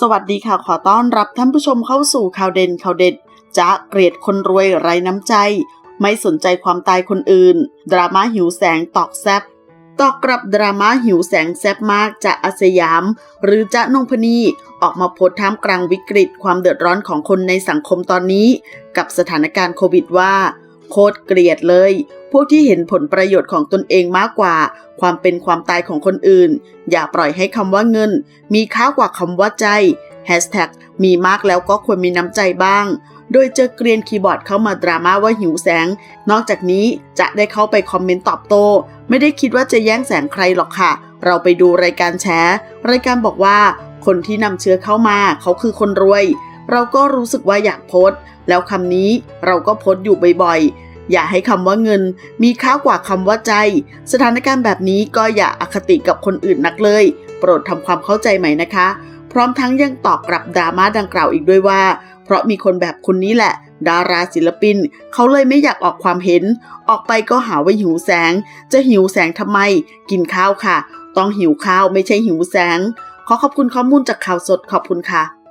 สวัสดีค่ะ ขอต้อนรับท่านผู้ชมเข้าสู่ข่าวเด่นข่าวเด็ดจะเกลียดคนรวยไร้น้ำใจ ไม่สนใจความตายคนอื่น ดราม่าหิวแสงตอกแซบตอกกลับดราม่าหิวแสงแซบมากจะอาสยาม หรือจะนงพนีออกมาโพสท่ามกลางวิกฤต ความเดือดร้อนของคนในสังคมตอนนี้ กับสถานการณ์โควิดว่า โคตรเกลียดเลย พวกที่เห็นผลประโยชน์ของตนเองมากกว่า ความเป็นความตายของคนอื่น อย่าปล่อยให้คำว่าเงิน มีค่ากว่าคำว่าใจ Hashtag มีมากแล้วก็ควรมีน้ำใจบ้าง โดยเจอเกรียนคีย์บอร์ดเข้ามาดราม่าว่าหิวแสง นอกจากนี้จะได้เข้าไปคอมเมนต์ตอบโต้ ไม่ได้คิดว่าจะแย่งแสงใครหรอกค่ะ เราไปดูรายการแชร์รายการบอกว่า คนที่นำเชื้อเข้ามาเขาคือคนรวย เราก็รู้สึกว่าอยากโพสต์ แล้วคำนี้เราก็โพสต์อยู่บ่อยๆ อย่าให้คำว่าเงิน มีค่ากว่าคำว่าใจ สถานการณ์แบบนี้ก็อย่าอคติกับคนอื่นนักเลย โปรดทำความเข้าใจใหม่นะคะ พร้อมทั้งยังตอบกลับดราม่าดังกล่าวอีกด้วยว่า เพราะมีคนแบบคนนี้แหละ ดาราศิลปิน เขาเลยไม่อยากออกความเห็น ออกไปก็หาว่าหิวแสง จะหิวแสงทำไม กินข้าวค่ะ ต้องหิวข้าวไม่ใช่หิวแสง ขอขอบคุณข้อมูลจากข่าวสดขอบคุณค่ะ